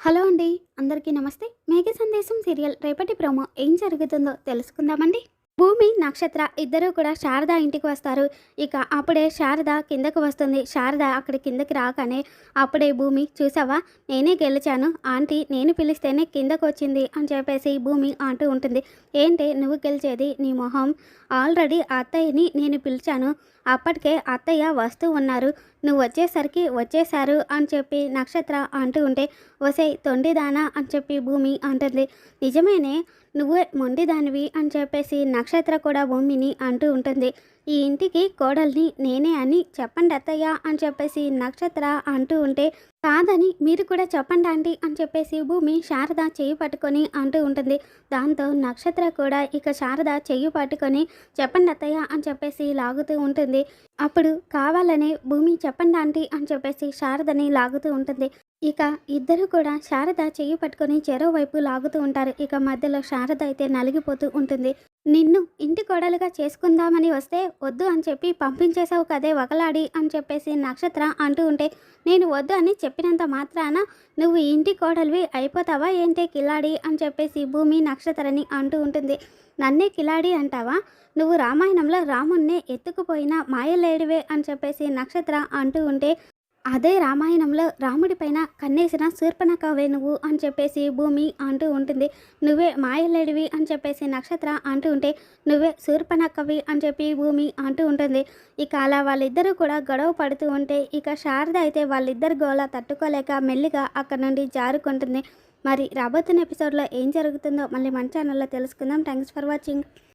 Hello అండి అందరికీ నమస్తే. మేఘ సందేశం సీరియల్ రేపటి ప్రోమో ఏం జరుగుతుందో తెలుసుకుందామండి. భూమి నక్షత్ర ఇద్దరూ కూడా శారద ఇంటికి వస్తారు. ఇక అప్పుడే శారద కిందకు వస్తుంది. శారద అక్కడ కిందకి రాగానే అప్పుడే భూమి చూసావా? నేనే గెలిచాను. ఆంటీ నేను పిలిస్తేనే కిందకు వచ్చింది అని చెప్పేసి భూమి అంటూ ఉంటుంది. ఏంటి నువ్వు గెలిచేది? నీ మొహం. ఆల్రెడీ అత్తయ్యని నేను పిలిచాను. అప్పటికే అత్తయ్య వస్తూ ఉన్నారు. నువ్వు వచ్చేసరికి వచ్చేశారు అని చెప్పి నక్షత్ర అంటూ ఉంటే వసే తొండిదానా అని చెప్పి భూమి అంటుంది. నిజమేనే నువ్వే మొండిదానివి అని చెప్పేసి నక్షత్ర కూడా భూమిని అంటూ ఉంటుంది. ఈ ఇంటికి కోడల్ని నేనే అని చెప్పండి అత్తయ్య అని చెప్పేసి నక్షత్ర అంటూ ఉంటే కాదని మీరు కూడా చెప్పండి అండి అని చెప్పేసి భూమి శారద చెయ్యి పట్టుకొని అంటూ ఉంటుంది. దాంతో నక్షత్ర కూడా ఇక శారద చెయ్యి పట్టుకొని చెప్పండి అత్తయ్య అని చెప్పేసి లాగుతూ ఉంటుంది. అప్పుడు కావాలనే భూమి చెప్పండి ఆంటీ అని చెప్పేసి శారదని లాగుతూ ఉంటుంది. ఇక ఇద్దరు కూడా శారద చెయ్యి పట్టుకొని చెరో వైపు లాగుతూ ఉంటారు. ఇక మధ్యలో శారద అయితే నలిగిపోతూ ఉంటుంది. నిన్ను ఇంటి కోడలుగా చేసుకుందామని వస్తే వద్దు అని చెప్పి పంపించేశావు కదే ఒకలాడి అని చెప్పేసి నక్షత్ర అంటూ ఉంటే నేను వద్దు అని చెప్పినంత మాత్రాన నువ్వు ఇంటి కోడలివి అయిపోతావా ఏంటి కిలాడి అని చెప్పేసి భూమి నక్షత్రని అంటూ ఉంటుంది. నన్నే కిలాడి అంటావా? నువ్వు రామాయణంలో రాముణ్ణే ఎత్తుకుపోయిన మాయలేడివే అని చెప్పేసి నక్షత్ర అంటూ ఉంటే అదే రామాయణంలో రాముడిపైన కన్నేసిన శూర్పణకవే నువ్వు అని చెప్పేసి భూమి అంటూ ఉంటుంది. నువ్వే మాయలేడివి అని చెప్పేసి నక్షత్ర అంటూ ఉంటే నువ్వే శూర్పణకవి అని చెప్పి భూమి అంటూ ఉంటుంది. ఇక అలా వాళ్ళిద్దరూ కూడా గొడవ పడుతూ ఉంటే ఇక శారద అయితే వాళ్ళిద్దరు గోల తట్టుకోలేక మెల్లిగా అక్కడ నుండి జారుకుంటుంది. మరి రాబోతున్న ఎపిసోడ్లో ఏం జరుగుతుందో మళ్ళీ మన ఛానల్లో తెలుసుకుందాం. Thanks for watching.